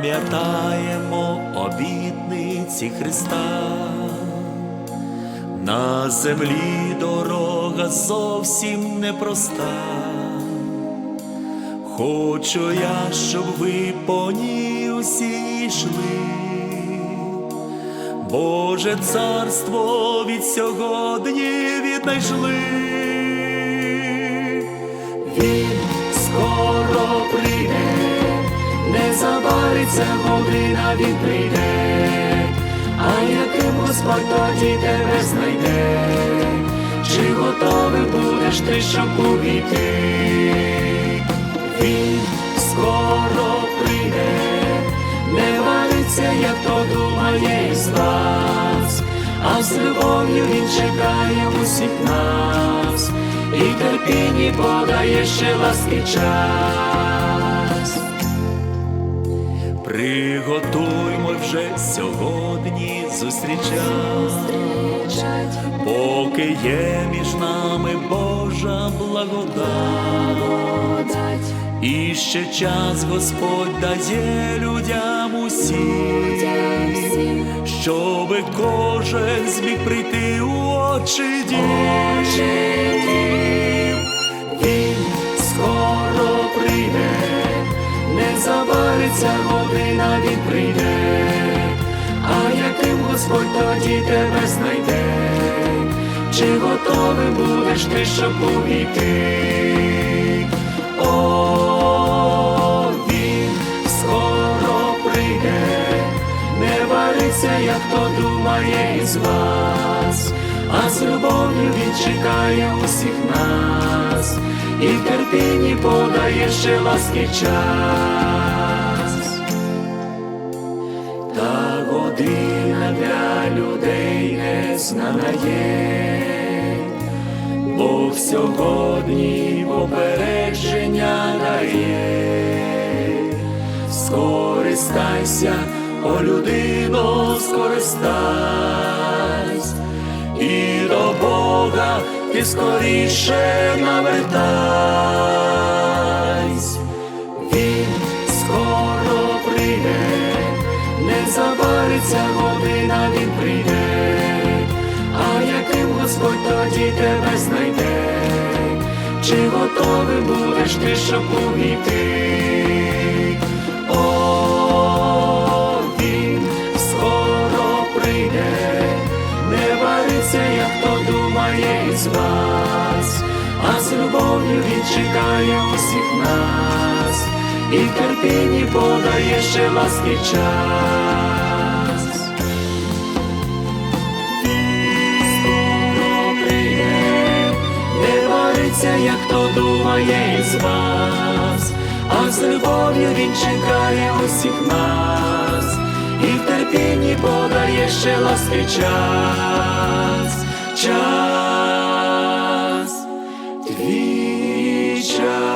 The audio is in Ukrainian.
пам'ятаємо обітниці Христа. На землі дорога зовсім непроста. Хочу я, щоб ви по ній усі йшли. Боже царство від сьогодні віднайшли. Забариться година він прийде, а яким Господь тоді тебе знайде, чи готовий будеш ти, щоб увійти? Він скоро прийде, не валиться, як то думає із вас, а з любов'ю він чекає усіх нас, і терпінні подає ще ласки час. Приготуймо вже сьогодні зустрічати, поки є між нами Божа благодать. І ще час Господь дає людям усім, щоби кожен зміг прийти у очі дім. Він скоро прийде, не забариться Господь тоді тебе знайде, чи готовий будеш ти, щоб увійти? О, він скоро прийде, не вариться, як то думає із вас, а з любов'ю він чекає усіх нас, і в терпінні подає ще ласки час. Та година. для людей не знана є. Бог сьогодні попередження дає, скористайся, о людино, скористайся, і до Бога ти скоріше навертайся. Готовий будеш ти, щоб увійти? О, він скоро прийде, не вариться, як то думає із вас, а з любов'ю він чекає усіх нас, і в терпінні подає ще ласки час. Думає з вас, а з любов'ю він чекає усіх нас, і в терпінні подає ще ласки час, час, твій час.